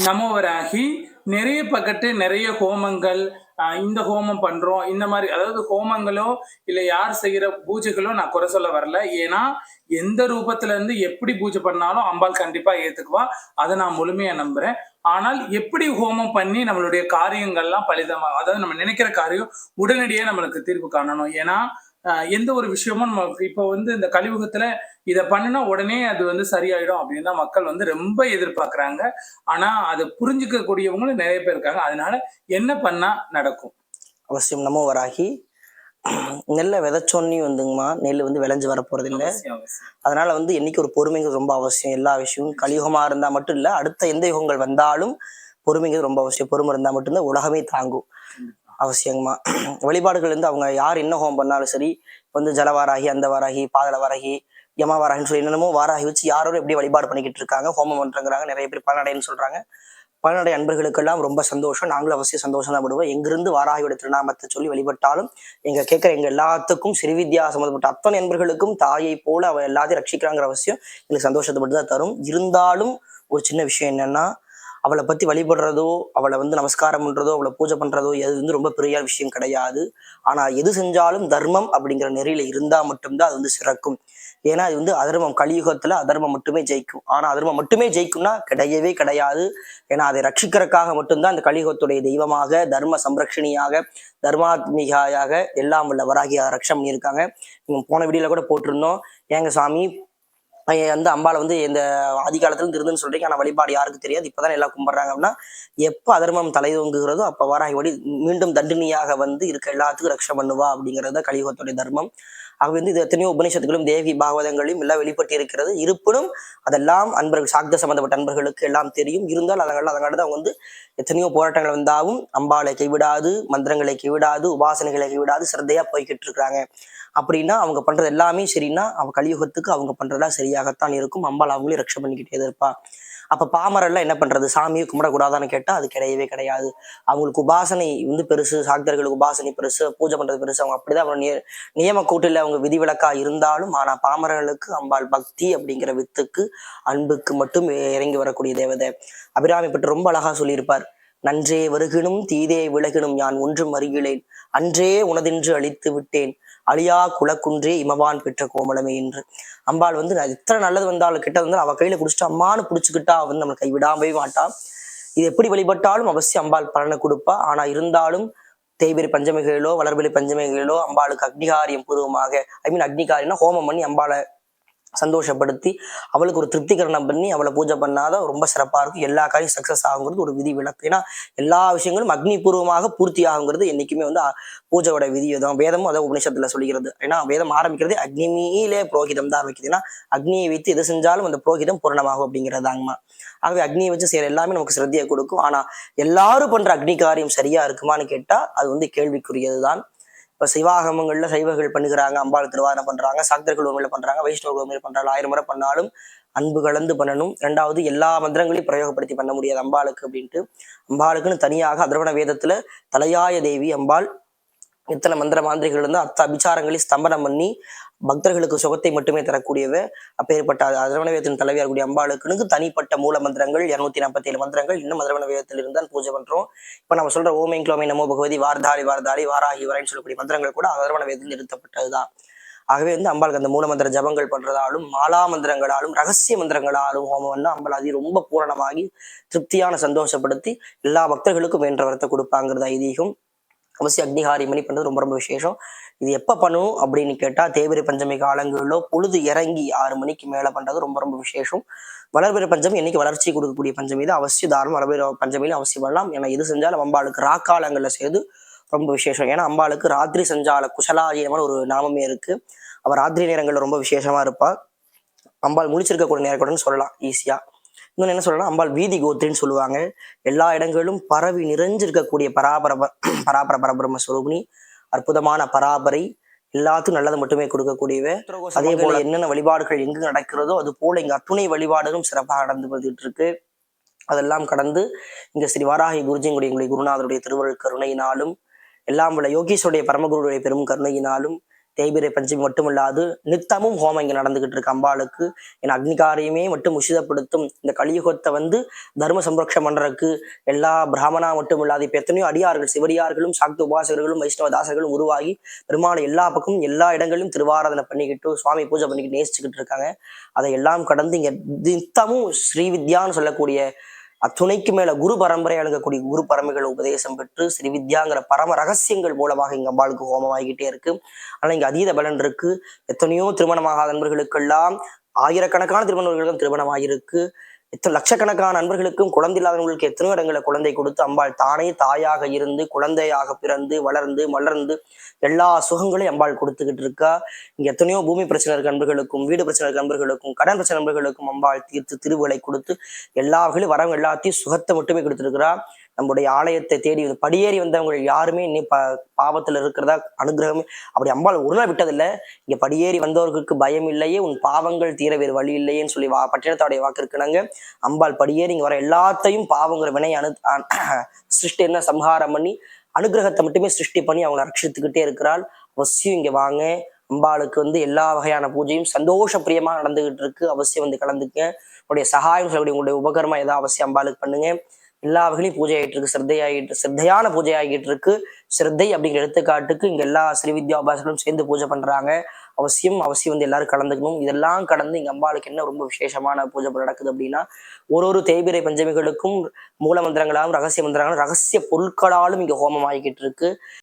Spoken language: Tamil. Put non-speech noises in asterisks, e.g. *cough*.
நமோவராகி நிறைய பக்கத்து நிறைய ஹோமங்கள் இந்த ஹோமம் பண்றோம் இந்த மாதிரி அதாவது ஹோமங்களோ இல்ல யார் செய்யற பூஜைகளோ நான் குறை சொல்ல வரல. ஏன்னா எந்த ரூபத்துல இருந்து எப்படி பூஜை பண்ணாலும் அம்பாள் கண்டிப்பா ஏத்துக்குவா. அதை நான் முழுமையா நம்புறேன். ஆனால் எப்படி ஹோமம் பண்ணி நம்மளுடைய காரியங்கள்லாம் பலிதமா அதாவது நம்ம நினைக்கிற காரியம் உடனடியே நம்மளுக்கு தீர்வு காணணும். ஏன்னா எந்த ஒரு விஷயமும் நம்ம இப்போ வந்து இந்த கலியுகத்துல இதை பண்ணுனா உடனே அது வந்து சரியாயிடும் அப்படின்னு தான் மக்கள் வந்து ரொம்ப எதிர்பார்க்கறாங்க. ஆனா அதை புரிஞ்சுக்க கூடியவங்களும் நிறைய பேர் இருக்காங்க. அதனால என்ன பண்ணா நடக்கும்? அவசியம் நமோ வராகி. நெல்லை விதைச்சோன்னே வந்துங்கம்மா நெல் வந்து விளைஞ்சு வர போறது இல்ல. அதனால வந்து என்னைக்கு ஒரு பொறுமைங்கிறது ரொம்ப அவசியம் எல்லா விஷயமும் கலியுகமா இருந்தா மட்டும் இல்ல அடுத்த எந்த யுகங்கள் வந்தாலும் பொறுமைங்கிறது ரொம்ப அவசியம். பொறுமை இருந்தா மட்டும்தான் உலகமே தாங்கும். அவசியங்கம்மா வழிபாடுகள் வந்து அவங்க யார் என்ன ஹோமம் பண்ணாலும் சரி வந்து ஜலவாராகி அந்த வாராகி பாதள வாராகி யமா வாராகின்னு சொல்லி என்னென்னமோ வாராகி வச்சு யாரோ எப்படி வழிபாடு பண்ணிக்கிட்டு இருக்காங்க ஹோமம் பண்றங்கிறாங்க நிறைய பேர் பலனடைன்னு சொல்றாங்க. பலனடை அன்பர்களுக்கெல்லாம் ரொம்ப சந்தோஷம். நாங்களும் அவசியம் சந்தோஷம் தான் படுவோம். எங்கிருந்து வாராகியோட திருநாமத்தை சொல்லி வழிபட்டாலும் எங்க கேட்கிற எங்க எல்லாத்துக்கும் சிறுவித்யா சம்மந்தப்பட்ட அத்தனை நண்பர்களுக்கும் தாயை போல அவ எல்லாத்தையும் ரட்சிக்கிறாங்கிற அவசியம் எங்களுக்கு சந்தோஷத்தை மட்டும் தான் தரும். இருந்தாலும் ஒரு சின்ன விஷயம் என்னன்னா அவளை பத்தி வழிபடுறதோ அவளை வந்து நமஸ்காரம் பண்றதோ அவளை பூஜை பண்றதோ அது வந்து ரொம்ப பெரிய விஷயம் கிடையாது. ஆனா எது செஞ்சாலும் தர்மம் அப்படிங்கிற நெறியில இருந்தா மட்டும்தான் அது வந்து சிறக்கும். ஏன்னா இது வந்து அதர்மம் கலியுகத்துல அதர்மம் மட்டுமே ஜெயிக்கும். ஆனா அதர்மம் மட்டுமே ஜெயிக்கும்னா கிடையவே கிடையாது. ஏன்னா அதை ரட்சிக்கிறதுக்காக மட்டும்தான் இந்த கலியுகத்துடைய தெய்வமாக தர்ம சம்ரக்ஷணியாக தர்மாத்மிகாயாக எல்லாம் உள்ள வராகியாக ரக்ஷம் பண்ணியிருக்காங்க. நீங்க போன வீடியோல கூட போட்டிருந்தோம். ஏங்க சாமி வந்து அம்பாள் வந்து இந்த ஆதி இருந்து இருந்துன்னு சொல்றீங்க. ஆனா வழிபாடு யாருக்கு தெரியாது? இப்பதான் எல்லாம் கும்பிடுறாங்க அப்படின்னா எப்ப அதர்மம் தலைதோங்குகிறதோ அப்ப வராகி வழி மீண்டும் தண்டினியாக வந்து இருக்க எல்லாத்துக்கும் ரக்ஷம் பண்ணுவா அப்படிங்கிறது கலியுகத்துடைய தர்மம். ஆகவே வந்து இது எத்தனையோ உபநிஷத்துகளும் தேவி பாகவதங்களையும் எல்லாம் வெளிப்பட்டு இருக்கிறது இருப்பினும் அதெல்லாம் அன்பர்கள் சாக்த சம்பந்தப்பட்ட அன்பர்களுக்கு எல்லாம் தெரியும். இருந்தால் அதனால அதனால தான் வந்து எத்தனையோ போராட்டங்கள் வந்தாலும் அம்பாளை கைவிடாது மந்திரங்களை கைவிடாது உபாசனைகளை கைவிடாது சிரத்தையா போய்கிட்டு இருக்கிறாங்க. அப்படின்னா அவங்க பண்றது எல்லாமே சரின்னா அவங்க கலியுகத்துக்கு அவங்க பண்றதெல்லாம் சரியாகத்தான் இருக்கும். அம்பாள் அவங்களையும் ரக்ஷ பண்ணிக்கிட்டே இருப்பா. அப்ப பாமரெல்லாம் என்ன பண்றது? சாமியை கும்பிடக்கூடாதான்னு கேட்டா அது கிடையவே கிடையாது. அவங்களுக்கு உபாசனை வந்து பெருசு சாக்தர்களுக்கு உபாசனை பெருசு பூஜை பண்றது பெருசு அவங்க அப்படிதான் அவங்க நிய நியம கூட்டில் அவங்க விதிவிலக்கா இருந்தாலும் ஆனா பாமரர்களுக்கு அம்பாள் பக்தி அப்படிங்கிற வித்துக்கு அன்புக்கு மட்டும் இறங்கி வரக்கூடிய தேவதை. அபிராமி பற்றி ரொம்ப அழகா சொல்லியிருப்பார். நன்றே வருகினும் தீதே விலகினும் யான் ஒன்றும் அறிகிலேன் அன்றே உனதென்று அழித்து விட்டேன். அழியா குலக்குன்றே இமவான் பெற்ற கோமலமே என்று. அம்பாள் வந்து எத்தனை நல்லது வந்தாலும் கிட்ட வந்தாலும் அவ கையில குடிச்சிட்டு அம்மானு புடிச்சுக்கிட்டா வந்து நம்மளை கைவிடாமவே மாட்டா. இது எப்படி வழிபட்டாலும் அவசியம் அம்பாள் பலனை கொடுப்பா. ஆனா இருந்தாலும் தேய்பிரி பஞ்சமிகளிலோ வளர்பிரி பஞ்சமிகளிலோ அம்பாளுக்கு அக்னிகாரியம் பூர்வமாக ஐ மீன் அக்னிகாரியம்னா ஹோமம் பண்ணி அம்பாளை சந்தோஷப்படுத்தி அவளுக்கு ஒரு திருப்திகரணம் பண்ணி அவளை பூஜை பண்ணாதான் ரொம்ப சிறப்பாக இருக்கும். எல்லா காரியம் சக்சஸ் ஆகுங்கிறது ஒரு விதி விளக்கு ஏன்னா எல்லா விஷயங்களும் அக்னிபூர்வமாக பூர்த்தி ஆகுங்கிறது என்றைக்குமே வந்து பூஜையோட விதி தான் வேதமும் அதை உபநிஷத்துல சொல்லிக்கிறது ஏன்னா வேதம் ஆரம்பிக்கிறது அக்னிமீலே புரோகிதம் தான் ஆரம்பிக்குது ஏன்னா அக்னியை வைத்து எது செஞ்சாலும் அந்த புரோகிதம் பூரணமாகும் அப்படிங்கிறதாங்கம்மா. ஆகவே அக்னியை வச்சு செய்யற எல்லாமே நமக்கு சிரத்தையை கொடுக்கும். ஆனா எல்லாரும் பண்ற அக்னி காரியம் சரியா இருக்குமான்னு கேட்டா அது வந்து கேள்விக்குரியது தான் இப்போ சிவாகமங்களில் சைவர்கள் பண்ணுகிறாங்க அம்பாள் திருவாரணம் பண்றாங்க சாக்தர்கள் உண்மையில் பண்றாங்க வைஷ்ணவ உண்மையில் பண்ணுறாங்க ஆயிரம் முறை பண்ணாலும் அன்பு கலந்து பண்ணணும். ரெண்டாவது எல்லா மந்திரங்களையும் பிரயோகப்படுத்தி பண்ண முடியாது அம்பாளுக்கு அப்படின்ட்டு. அம்பாளுக்குன்னு தனியாக அதர்வண வேதத்துல தலையாய தேவி அம்பாள் இத்தனை மந்திர மாந்திரிகள் இருந்தால் அத்த அபிச்சாரங்களை ஸ்தம்பனம் பண்ணி பக்தர்களுக்கு சுகத்தை மட்டுமே தரக்கூடியவ அப்பேற்பட்ட அதர்வண தலைவியாக கூடிய அம்பாளுக்கு தனிப்பட்ட மூல மந்திரங்கள் இருநூத்தி நாற்பத்தி ஏழு மந்திரங்கள் இன்னும் அதர்வண இருந்தால் பூஜை பண்றோம். இப்ப நம்ம சொல்ற ஓமேங் கிளோமை நமோ பகவதி வார்தாளி வார்தாளி வாராகி வரைன்னு சொல்லக்கூடிய மந்திரங்கள் கூட அதர்வண நிறுத்தப்பட்டதுதான். ஆகவே வந்து அம்பாளுக்கு அந்த மூலமந்திர ஜபங்கள் பண்றதாலும் மாலா மந்திரங்களாலும் ரகசிய மந்திரங்களாலும் ஹோமம் வந்து அம்பாள் அது ரொம்ப பூரணமாகி திருப்தியான சந்தோஷப்படுத்தி எல்லா பக்தர்களுக்கும் வேண்ட வரத்தை கொடுப்பாங்கிறது ஐதீகம். அவசியம் அக்னிஹாரி மணி பண்றது ரொம்ப ரொம்ப விசேஷம். இது எப்ப பண்ணும் அப்படின்னு கேட்டா தேவிரை பஞ்சமி காலங்களிலோ பொழுது இறங்கி ஆறு மணிக்கு மேல பண்றது ரொம்ப ரொம்ப விசேஷம். வளர்பிற பஞ்சமி என்னைக்கு வளர்ச்சி கொடுக்கக்கூடிய பஞ்சமி தான் அவசியம் தாராளம் வளர்பிற பஞ்சமியில அவசியம் பண்ணலாம். ஏன்னா இது செஞ்சாலும் அம்பாளுக்கு ராக்காலங்கள்ல செய்து ரொம்ப விசேஷம். ஏன்னா அம்பாளுக்கு ராத்திரி செஞ்சால குசலாஜியமான ஒரு நாமமே இருக்கு. அவர் ராத்திரி நேரங்கள்ல ரொம்ப விசேஷமா இருப்பா. அம்பாள் முடிச்சிருக்கக்கூடிய நேரக்கூடன்னு சொல்லலாம் ஈஸியா இன்னொன்னு என்ன சொல்லலாம் அம்பாள் வீதி கோத்திரின்னு சொல்லுவாங்க. எல்லா இடங்களிலும் பரவி நிறைஞ்சிருக்கக்கூடிய பராபர பராபர பரபிரம்ம ஸ்வரூபிணி. அற்புதமான பராபரை எல்லாத்துக்கும் நல்லது மட்டுமே கொடுக்கக்கூடியவ. அதே போல என்னென்ன வழிபாடுகள் எங்கு நடக்கிறதோ அது போல இங்க அத்துணை வழிபாடுகளும் சிறப்பாக நடந்து வந்துட்டு இருக்கு அதெல்லாம் கடந்து இங்க ஸ்ரீ வாராகி குருஜிங்குடைய எங்களுடைய குருநாதருடைய திருவருள் கருணையினாலும் எல்லாம் உள்ள யோகீஸ்வருடைய பரமகுருடைய பெரும் கருணையினாலும் தேய்பிரை பஞ்சமி மட்டுமல்லாது நித்தமும் ஹோமம் இங்கே நடந்துகிட்டு இருக்கு அம்பாளுக்கு. என் அக்னிகாரியமே மட்டும் உஷிதப்படுத்தும் இந்த கலியுகத்தை வந்து தர்ம சம்ரக்ஷம் பண்றதுக்கு எல்லா பிராமணா மட்டும் இல்லாது எத்தனையோ அடியார்கள் சிவடியார்களும் சாக்த உபாசகர்களும் வைஷ்ணவ தாசர்களும் உருவாகி பெருமாள் எல்லா பக்கமும் எல்லா இடங்களிலும் திருவாராதனை பண்ணிக்கிட்டு சுவாமி பூஜை பண்ணிக்கிட்டு நேசிச்சுக்கிட்டு இருக்காங்க. அதை எல்லாம் கடந்து இங்கே நித்தமும் ஸ்ரீவித்யான்னு சொல்லக்கூடிய அத்துணைக்கு மேல குரு பரம்பரை அணுகக்கூடிய குரு பரம்பரைகள் உபதேசம் பெற்று ஸ்ரீ வித்யாங்கிற பரம ரகசியங்கள் மூலமாக இங்க அம்பாளுக்கு ஹோமம் ஆகிட்டே இருக்கு. ஆனா இங்க அதீத பலன் இருக்கு. எத்தனையோ திருமணமாகாத நண்பர்களுக்கெல்லாம் ஆயிரக்கணக்கான திருமணங்களுக்கும் திருமணம் ஆகியிருக்கு லட்சக்கணக்கான நண்பர்களுக்கும் குழந்தை இல்லாதவங்களுக்கு எத்தனையோ இடங்களை குழந்தை கொடுத்து அம்பாள் தானே தாயாக இருந்து குழந்தையாக பிறந்து வளர்ந்து மலர்ந்து எல்லா சுகங்களையும் அம்பாள் கொடுத்துக்கிட்டு இருக்கா. இங்க எத்தனையோ பூமி பிரச்சனை இருக்க நண்பர்களுக்கும் வீடு பிரச்சனை இருக்க நண்பர்களுக்கும் கடன் பிரச்சனை நண்பர்களுக்கும் அம்பாள் தீர்த்து திருவுகளை கொடுத்து எல்லா வகையிலும் வரவங்க எல்லாத்தையும் சுகத்தை மட்டுமே கொடுத்துருக்கிறா. நம்முடைய ஆலயத்தை தேடி வந்து படியேறி வந்தவங்க யாருமே இன்னும் ப பாவத்தில் இருக்கிறதா அனுகிரகமே அப்படி அம்பாள் ஒரு நாள் விட்டதில்லை. இங்கே படியேறி வந்தவர்களுக்கு பயம் இல்லையே உன் பாவங்கள் தீர வேறு வழி இல்லையேன்னு சொல்லி வா பட்டினத்தோடைய வாக்கு இருக்கிறாங்க அம்பாள் படியேறி இங்கே வர எல்லாத்தையும் பாவங்கிற வினை அனு *clears throat* சிருஷ்டி என்ன சம்ஹாரம் பண்ணி அனுகிரகத்தை மட்டுமே சிருஷ்டி பண்ணி அவங்களை ரட்சித்துக்கிட்டே இருக்கிறாள். அவசியம் இங்கே வாங்க. அம்பாளுக்கு வந்து எல்லா வகையான பூஜையும் சந்தோஷ பிரியமாக நடந்துகிட்டு இருக்கு. அவசியம் வந்து கலந்துக்க உங்களுடைய சகாயம் சொல்லக்கூடிய உங்களுடைய உபகரமா ஏதாவது அவசியம் அம்பாளுக்கு பண்ணுங்க. எல்லா வகையிலும் பூஜை ஆகிட்டு இருக்கு சிரத்தையாகிட்டு சிரத்தையான பூஜை ஆகிட்டு இருக்கு சிரத்தை அப்படிங்கிற எடுத்துக்காட்டுக்கு இங்க எல்லா ஸ்ரீ வித்யா வித்யாபாசர்களும் சேர்ந்து பூஜை பண்றாங்க. அவசியம் அவசியம் வந்து எல்லாரும் கலந்துக்கணும். இதெல்லாம் கடந்து இங்க அம்பாளுக்கு என்ன ரொம்ப விசேஷமான பூஜை நடக்குது அப்படின்னா ஒரு ஒரு தேய்பிரை பஞ்சமிகளுக்கும் மூல மந்திரங்களாலும் ரகசிய மந்திரங்களும் ரகசிய பொருட்களாலும் இங்க ஹோமம் ஆகிக்கிட்டு இருக்கு